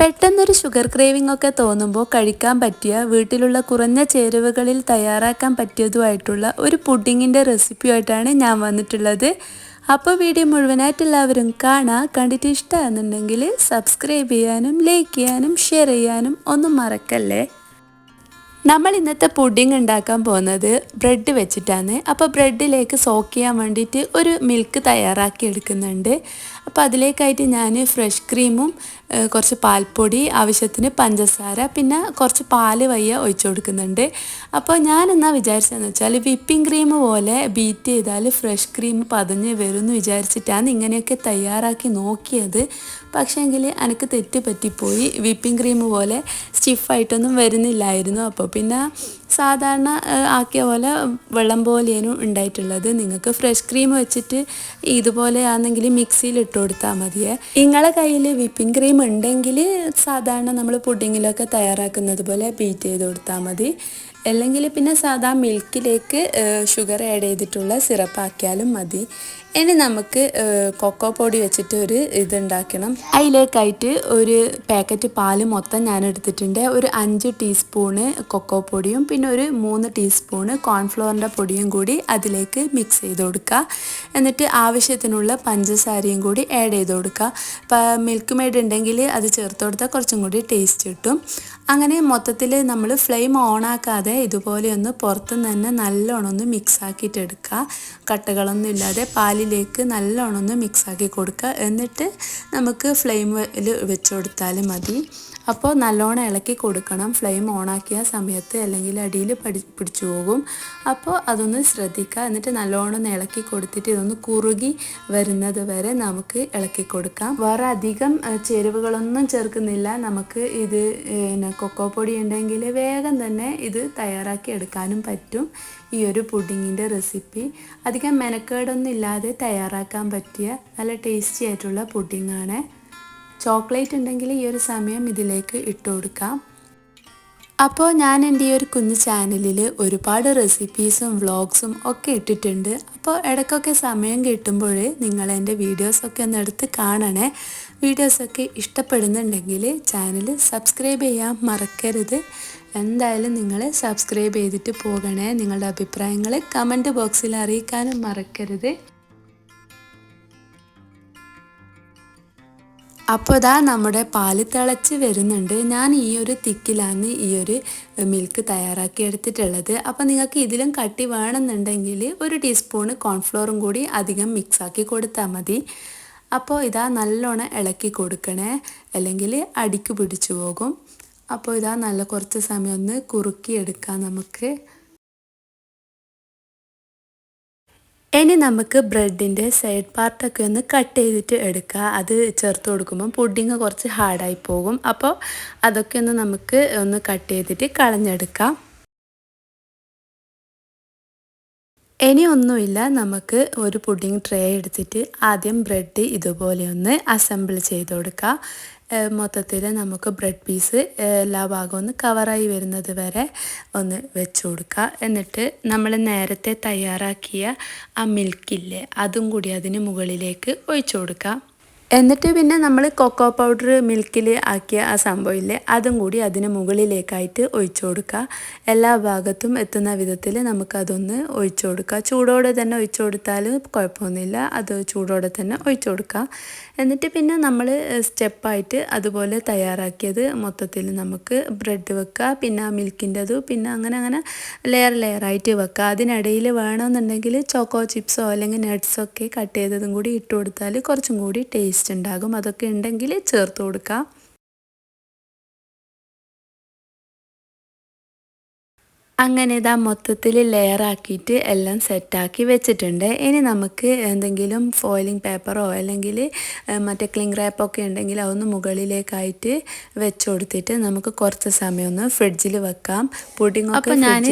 പെട്ടെന്നൊരു sugar craving ഒക്കെ തോന്നുമ്പോൾ കഴിക്കാൻ പറ്റിയ വീട്ടിലുള്ള കുറഞ്ഞ ചേരുവകളിൽ തയ്യാറാക്കാൻ പറ്റിയതുമായിട്ടുള്ള ഒരു പുഡിങ്ങിന്റെ റെസിപ്പിയായിട്ടാണ് ഞാൻ വന്നിട്ടുള്ളത്. അപ്പോൾ വീഡിയോ മുഴുവനായിട്ട് എല്ലാവരും കാണാം. കണ്ടിട്ട് ഇഷ്ടമാണെന്നുണ്ടെങ്കിൽ സബ്സ്ക്രൈബ് ചെയ്യാനും ലൈക്ക് ചെയ്യാനും ഷെയർ ചെയ്യാനും ഒന്നും മറക്കല്ലേ? നമ്മൾ ഇന്നത്തെ പുഡിംഗ് ഉണ്ടാക്കാൻ പോകുന്നത് ബ്രെഡ് വെച്ചിട്ടാണ്. അപ്പോൾ ബ്രെഡിലേക്ക് സോക്ക് ചെയ്യാൻ വേണ്ടിയിട്ട് ഒരു മിൽക്ക് തയ്യാറാക്കി എടുക്കുന്നുണ്ട് അപ്പോൾ അതിലേക്കായിട്ട് ഞാൻ ഫ്രഷ് ക്രീമും കുറച്ച് പാൽപ്പൊടി ആവശ്യത്തിന് പഞ്ചസാര പിന്നെ കുറച്ച് പാൽ വയ്യ ഒഴിച്ചു കൊടുക്കുന്നുണ്ട്. അപ്പോൾ ഞാൻ എന്നാ വിചാരിച്ചതെന്ന് വെച്ചാൽ വിപ്പിംഗ് ക്രീം പോലെ ബീറ്റ് ചെയ്താൽ ഫ്രഷ് ക്രീം പതഞ്ഞ് വരും എന്ന് വിചാരിച്ചിട്ടാണ് ഇങ്ങനെയൊക്കെ തയ്യാറാക്കി നോക്കിയത്. പക്ഷേങ്കിൽ എനിക്ക് തെറ്റ് പറ്റിപ്പോയി. വിപ്പിംഗ് ക്രീം പോലെ സ്റ്റിഫായിട്ടൊന്നും വരുന്നില്ലായിരുന്നു. അപ്പോൾ പിന്നെ സാധാരണ ആക്കിയ പോലെ വെള്ളം പോലെയാണ് ഉണ്ടായിട്ടുള്ളത്. നിങ്ങൾക്ക് ഫ്രഷ് ക്രീം വെച്ചിട്ട് ഇതുപോലെ ആണെങ്കിൽ മിക്സിയിൽ ഇട്ട് കൊടുത്താൽ മതിയേ. നിങ്ങളെ കയ്യിൽ വിപ്പിംഗ് ക്രീം ഉണ്ടെങ്കിൽ സാധാരണ നമ്മൾ പുഡിങ്ങിലൊക്കെ തയ്യാറാക്കുന്നത് പോലെ ബീറ്റ് ചെയ്ത് കൊടുത്താൽ മതി. അല്ലെങ്കിൽ പിന്നെ സാധാ മിൽക്കിലേക്ക് ഷുഗർ ആഡ് ചെയ്തിട്ടുള്ള സിറപ്പ് ആക്കിയാലും മതി. ഇനി നമുക്ക് കൊക്കോ പൊടി വെച്ചിട്ട് ഒരു ഇതുണ്ടാക്കണം. അതിലേക്കായിട്ട് ഒരു പാക്കറ്റ് പാൽ മൊത്തം ഞാൻ എടുത്തിട്ടുണ്ട്. ഒരു അഞ്ച് ടീസ്പൂണ് കൊക്കോ പൊടിയും പിന്നെ ഒരു മൂന്ന് ടീസ്പൂണ് കോൺഫ്ലോറിന്റെ പൊടിയും കൂടി അതിലേക്ക് മിക്സ് ചെയ്ത് കൊടുക്കുക. എന്നിട്ട് ആവശ്യത്തിനുള്ള പഞ്ചസാരയും കൂടി ആഡ് ചെയ്ത് കൊടുക്കുക. മിൽക്ക് മെയ്ഡ് ഉണ്ടെങ്കിൽ അത് ചേർത്ത് കൊടുത്താൽ കുറച്ചും കൂടി ടേസ്റ്റ് കിട്ടും. അങ്ങനെ മൊത്തത്തിൽ നമ്മൾ ഫ്ലെയിം ഓൺ ആക്കാതെ ഇതുപോലെ ഒന്ന് പുറത്തുനിന്ന് തന്നെ നല്ലോണം ഒന്ന് മിക്സ് ആക്കിയിട്ട് എടുക്കുക. കട്ടകളൊന്നും ഇല്ലാതെ പാലിലേക്ക് നല്ലോണം ഒന്ന് മിക്സ് ആക്കി കൊടുക്കുക. എന്നിട്ട് നമുക്ക് ഫ്ലെയിമിൽ വെച്ച് കൊടുത്താൽ മതി. അപ്പോൾ നല്ലോണം ഇളക്കി കൊടുക്കണം. ഫ്ലെയിം ഓണാക്കിയ സമയത്ത് അല്ലെങ്കിൽ അടിയിൽ പടി പിടിച്ചു പോകും. അപ്പോൾ അതൊന്ന് ശ്രദ്ധിക്കുക. എന്നിട്ട് നല്ലോണം ഇളക്കി കൊടുത്തിട്ട് ഇതൊന്ന് കുറുകി വരുന്നത് വരെ നമുക്ക് ഇളക്കി കൊടുക്കാം. വേറെ അധികം ചേരുവകളൊന്നും ചേർക്കുന്നില്ല. നമുക്ക് ഇത് കൊക്കോ പൊടി ഉണ്ടെങ്കിൽ വേഗം തന്നെ ഇത് തയ്യാറാക്കി എടുക്കാനും പറ്റും. ഈ ഒരു പുഡിങ്ങിന്റെ റെസിപ്പി. അധികം മെനക്കേടൊന്നും ഇല്ലാതെ തയ്യാറാക്കാൻ പറ്റിയ നല്ല ടേസ്റ്റി ആയിട്ടുള്ള പുഡിങ്ങാണ്. ചോക്ലേറ്റ് ഉണ്ടെങ്കിൽ ഈ ഒരു സമയം ഇതിലേക്ക് ഇട്ട് കൊടുക്കാം. അപ്പോൾ ഞാൻ എന്റെ ഈ ഒരു കുഞ്ഞു ചാനലിൽ ഒരുപാട് റെസിപ്പീസും വ്ളോഗ്സും ഒക്കെ ഇട്ടിട്ടുണ്ട്. അപ്പോൾ ഇടയ്ക്കൊക്കെ സമയം കിട്ടുമ്പോൾ നിങ്ങൾ എന്റെ വീഡിയോസൊക്കെ ഒന്ന് എടുത്ത് കാണണേ. വീഡിയോസൊക്കെ ഇഷ്ടപ്പെടുന്നുണ്ടെങ്കിൽ ചാനൽ സബ്സ്ക്രൈബ് ചെയ്യാൻ മറക്കരുത്. എന്തായാലും നിങ്ങൾ സബ്സ്ക്രൈബ് ചെയ്തിട്ട് പോകണേ. നിങ്ങളുടെ അഭിപ്രായങ്ങൾ കമന്റ് ബോക്സിൽ അറിയിക്കാനും മറക്കരുത്. അപ്പോൾ ഇതാ നമ്മുടെ പാൽ തിളച്ച് വരുന്നുണ്ട്. ഞാൻ ഈ ഒരു തിക്കിലാണ് ഈ ഒരു മിൽക്ക് തയ്യാറാക്കി എടുത്തിട്ടുള്ളത്. അപ്പോൾ നിങ്ങൾക്ക് ഇതിലും കട്ടി വേണമെന്നുണ്ടെങ്കിൽ ഒരു ടീസ്പൂണ് കോൺഫ്ലോറും കൂടി അധികം മിക്സാക്കി കൊടുത്താൽ മതി. അപ്പോൾ ഇതാ നല്ലോണം ഇളക്കി കൊടുക്കണേ. അല്ലെങ്കിൽ അടിക്ക് പിടിച്ചു പോകും. അപ്പോൾ ഇതാ നല്ല കുറച്ച് സമയം ഒന്ന് കുറുക്കി എടുക്കാം നമുക്ക്. ഇനി നമുക്ക് ബ്രെഡിന്റെ സൈഡ് പാർട്ടൊക്കെ ഒന്ന് കട്ട് ചെയ്തിട്ട് എടുക്കുക അത് ചേർത്ത് കൊടുക്കുമ്പോൾ പുഡിങ് കുറച്ച് ഹാർഡായി പോകും. അപ്പോൾ അതൊക്കെ ഒന്ന് നമുക്ക് ഒന്ന് കട്ട് ചെയ്തിട്ട് കളഞ്ഞെടുക്കാം. ഇനി ഒന്നുമില്ല നമുക്ക് ഒരു പുഡിംഗ് ട്രേ എടുത്തിട്ട് ആദ്യം ബ്രെഡ് ഇതുപോലെ ഒന്ന് അസംബിൾ ചെയ്ത് കൊടുക്കുക മൊത്തത്തിൽ നമുക്ക് ബ്രെഡ് പീസ് എല്ലാ ഭാഗവും ഒന്ന് കവറായി വരുന്നത് വരെ ഒന്ന് വെച്ച് കൊടുക്കുക എന്നിട്ട് നമ്മൾ നേരത്തെ തയ്യാറാക്കിയ ആ മിൽക്കില്ലേ അതും കൂടി അതിന് മുകളിലേക്ക് ഒഴിച്ചു കൊടുക്കുക എന്നിട്ട് പിന്നെ നമ്മൾ കൊക്കോ പൗഡർ മിൽക്കിൽ ആക്കിയ ആ സംഭവമില്ലേ അതും കൂടി അതിന് മുകളിലേക്കായിട്ട് ഒഴിച്ചു കൊടുക്കുക. എല്ലാ ഭാഗത്തും എത്തുന്ന വിധത്തിൽ നമുക്കതൊന്ന് ഒഴിച്ചു കൊടുക്കുക. ചൂടോടെ തന്നെ ഒഴിച്ചു കൊടുത്താൽ കുഴപ്പമൊന്നുമില്ല. അത് ചൂടോടെ തന്നെ ഒഴിച്ചു കൊടുക്കുക. എന്നിട്ട് പിന്നെ നമ്മൾ സ്റ്റെപ്പായിട്ട് അതുപോലെ തയ്യാറാക്കിയത് മൊത്തത്തിൽ നമുക്ക് ബ്രെഡ് വെക്കുക പിന്നെ ആ മിൽക്കിന്റെത് പിന്നെ അങ്ങനെ അങ്ങനെ ലെയർ ലെയറായിട്ട് വെക്കുക. അതിനിടയിൽ വേണമെന്നുണ്ടെങ്കിൽ ചോക്കോ ചിപ്സോ അല്ലെങ്കിൽ നട്ട്സോ ഒക്കെ കട്ട് ചെയ്തതും കൂടി ഇട്ട് കൊടുത്താൽ കുറച്ചും കൂടി ടേസ്റ്റ് ടേസ്റ്റ് ഉണ്ടാകും. അതൊക്കെ ഉണ്ടെങ്കിൽ ചേർത്ത് കൊടുക്കാം. അങ്ങനെ ഇതാ മൊത്തത്തിൽ ലെയറാക്കിയിട്ട് എല്ലാം സെറ്റാക്കി വെച്ചിട്ടുണ്ട്. ഇനി നമുക്ക് എന്തെങ്കിലും ഫോയിലിംഗ് പേപ്പറോ അല്ലെങ്കിൽ മറ്റേ ക്ലിങ് റാപ്പൊക്കെ ഉണ്ടെങ്കിൽ അതൊന്ന് മുകളിലേക്കായിട്ട് വെച്ച് കൊടുത്തിട്ട് നമുക്ക് കുറച്ച് സമയം ഒന്ന് ഫ്രിഡ്ജിൽ വെക്കാം. പുഡിംഗ് ഒക്കെ ഞാൻ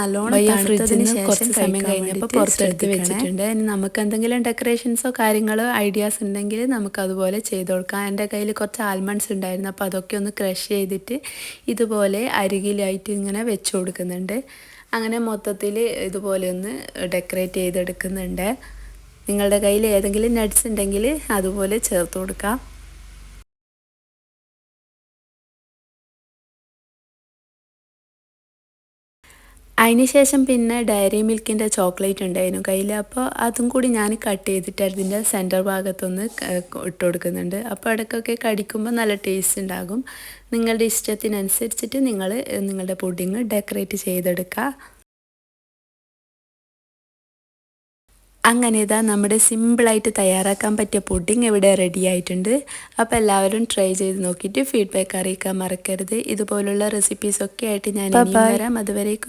നല്ലോണം ഫ്രിഡ്ജിന് കുറച്ച് സമയം കഴിഞ്ഞപ്പോൾ പുറത്തെടുത്ത് വെച്ചിട്ടുണ്ട്. ഇനി നമുക്ക് എന്തെങ്കിലും ഡെക്കറേഷൻസോ കാര്യങ്ങളോ ഐഡിയാസ് ഉണ്ടെങ്കിൽ നമുക്ക് അതുപോലെ ചെയ്ത് കൊടുക്കാം. എന്റെ കയ്യിൽ കുറച്ച് ആൽമണ്ട്സ് ഉണ്ടായിരുന്നു. അപ്പോൾ അതൊക്കെ ഒന്ന് ക്രഷ് ചെയ്തിട്ട് ഇതുപോലെ അരികിലായിട്ട് ഇങ്ങനെ വെച്ച് കൊടുക്കുന്നുണ്ട്. ചെയ്യുന്നുണ്ട് അങ്ങനെ മൊത്തത്തിൽ ഇതുപോലെ ഒന്ന് ഡെക്കറേറ്റ് ചെയ്തെടുക്കുന്നുണ്ട്. നിങ്ങളുടെ കയ്യിൽ ഏതെങ്കിലും നട്ട്സ് ഉണ്ടെങ്കിൽ അതുപോലെ ചേർത്ത് കൊടുക്കാം. അതിന് ശേഷം പിന്നെ ഡയറി മിൽക്കിന്റെ ചോക്ലേറ്റ് ഉണ്ടായിരുന്നു കയ്യിൽ അപ്പോൾ അതും കൂടി ഞാൻ കട്ട് ചെയ്തിട്ട് അതിന്റെ സെന്റർ ഭാഗത്തൊന്ന് ഇട്ട് കൊടുക്കുന്നുണ്ട്. അപ്പോൾ ഇടയ്ക്കൊക്കെ കടിക്കുമ്പോൾ നല്ല ടേസ്റ്റ് ഉണ്ടാകും. നിങ്ങളുടെ ഇഷ്ടത്തിനനുസരിച്ചിട്ട് നിങ്ങൾ നിങ്ങളുടെ പുഡിങ് ഡെക്കറേറ്റ് ചെയ്തെടുക്കുക അങ്ങനെ ഇതാ നമ്മുടെ സിമ്പിളായിട്ട് തയ്യാറാക്കാൻ പറ്റിയ പുഡിങ് ഇവിടെ റെഡി ആയിട്ടുണ്ട്. അപ്പോൾ എല്ലാവരും ട്രൈ ചെയ്ത് നോക്കിയിട്ട് ഫീഡ്ബാക്ക് അറിയിക്കാൻ മറക്കരുത്. ഇതുപോലുള്ള റെസിപ്പീസൊക്കെ ആയിട്ട് ഞാൻ വരാം. അതുവരേക്കും.